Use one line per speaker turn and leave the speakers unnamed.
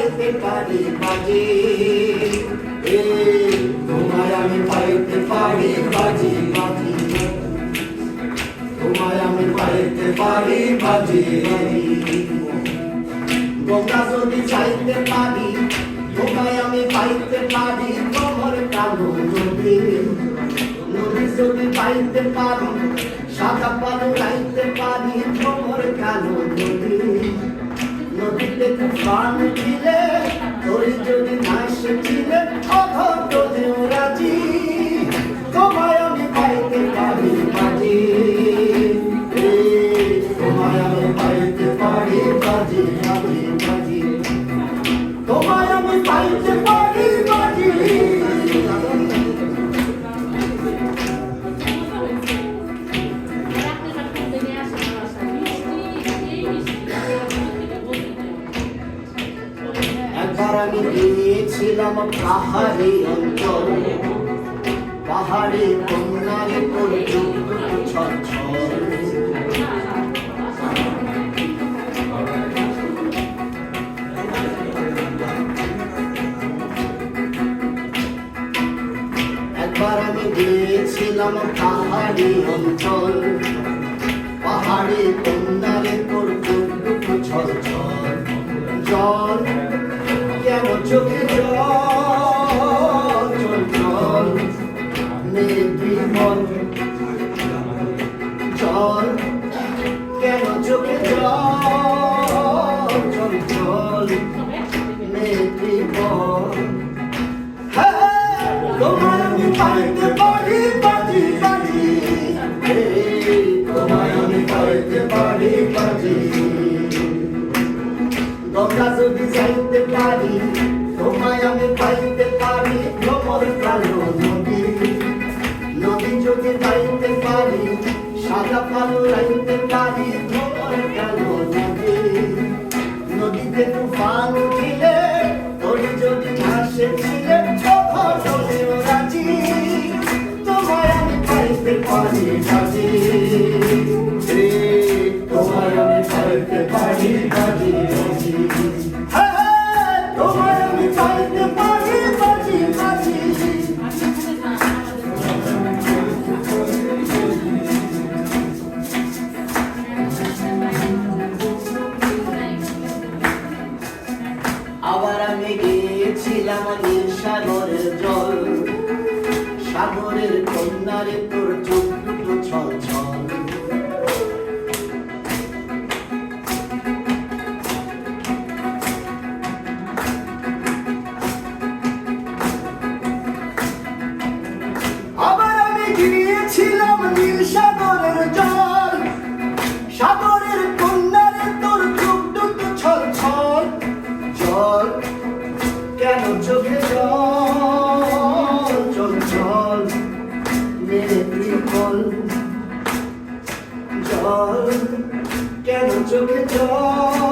পাইতে পারি বাজি। এ, তোমায় আমি পাইতে পারি বাজি বাজি। তোমায় আমি পাইতে পারি বাজি গঙ্গা যদি চাইতে পারি, তোমায় আমি পাইতে পারি, তোমার কালো নদী নদী যদি পাইতে পারি, সাদা পালো রাইতে পারি, তোমার কালো নদী নদীতে তুফান দিলে আমি গিয়েছিলাম পাহাড়ি অঞ্চল পাহাড়ি কন্যারে ছল একবার আমি গিয়েছিলাম পাহাড়ি অঞ্চল পাহাড়ি কন্যারে দুটো ছল ছল জল চোখে জল জল কেন চোখে জল জল? পাইতে পারি তোমার কালো নদী। নদী যদি পাইতে পারি সাদা কালো রাইতে পারি তোমার কালো নদী। নদীতে তুফান উঠিলে তোরি যদি ভাসে ছিলে রাজি। তোমায় আমি পাইতে পারি বাজি। তোমায় আমি পাইতে পারি গিয়েছিলাম নীল সাগরের জল সাগরের কন্যারে তোর চোখ দুটো ছল ছল কেন চোখে জল? চল জল মেরে কল। জল কেন চোখে জল?